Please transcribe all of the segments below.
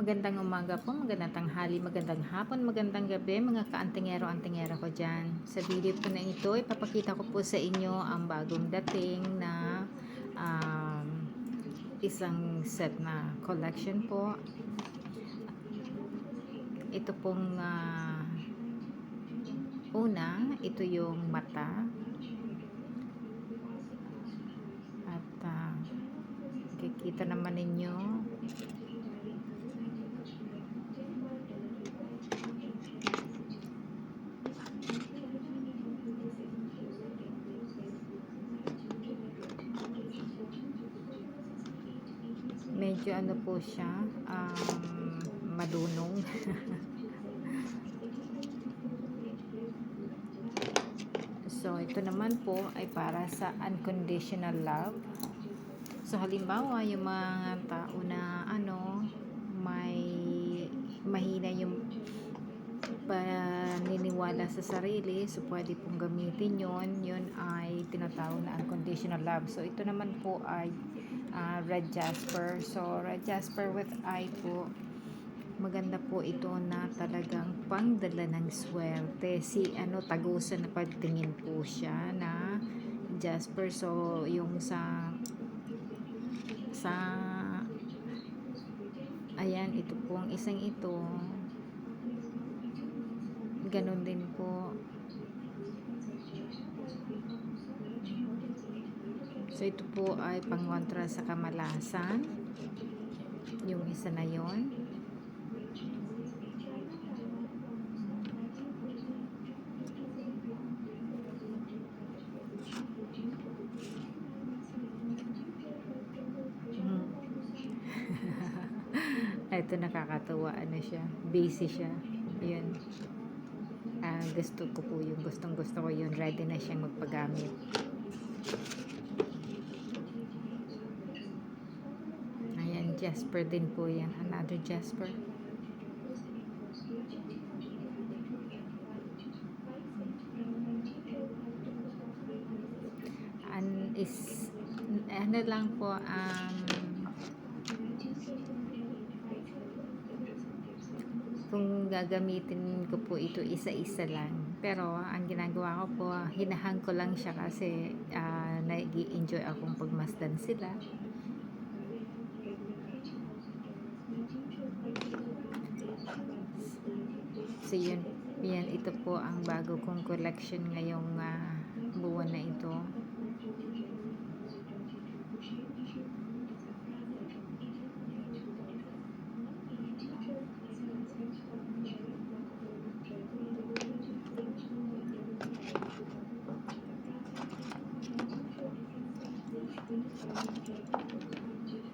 Magandang umaga po, magandang tanghali, magandang hapon, magandang gabi mga kaantingero-antingero ko dyan. Sa video po na ito, ipapakita ko po sa inyo ang bagong dating na um, isang set na collection po. Ito pong ah, una, ito yung mata. At ah, kikita naman ninyo medyo ano po siya um, madunong so ito naman po ay para sa unconditional love. So halimbawa yung mga tao na ano may mahina yung paniniwala sa sarili so pwede pong gamitin yon yun ay tinatawag na unconditional love. So ito naman po ay uh, red jasper. So red jasper with eye po. Maganda po ito na talagang pangdala ng swerte. Si ano tagusan na pagtingin po siya na jasper. So yung sa sa ayan ito pong isang ito. Ganun din po So, ito po ay pangontra sa kamalasan. Yung isa na yon. Hmm. ito nakakatuwa ano siya busy siya yun Ah, gusto ko po yung gustong gusto ko yun ready na siyang magpagamit Ayan, Jasper din po yan. Another Jasper. An is ano lang po um, kung gagamitin ko po ito isa-isa lang pero ang ginagawa ko po hinahang ko lang siya kasi uh, nag-enjoy akong pagmasdan sila So yun, yan ito po ang bago kong collection ngayong uh, buwan na ito. Ayan, so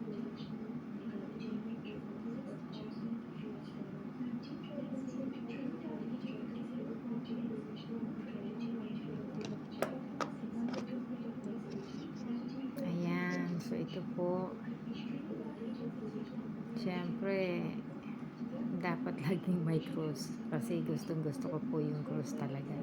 ito po. Siyempre, dapat laging may cross. Kasi gustong gusto ko po yung cross talaga.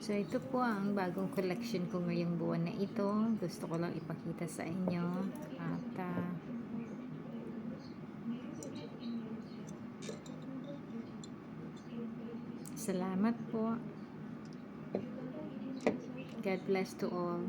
So ito po ang bagong collection ko ngayong buwan na ito. Gusto ko lang ipakita sa inyo. At uh, salamat po. God bless to all.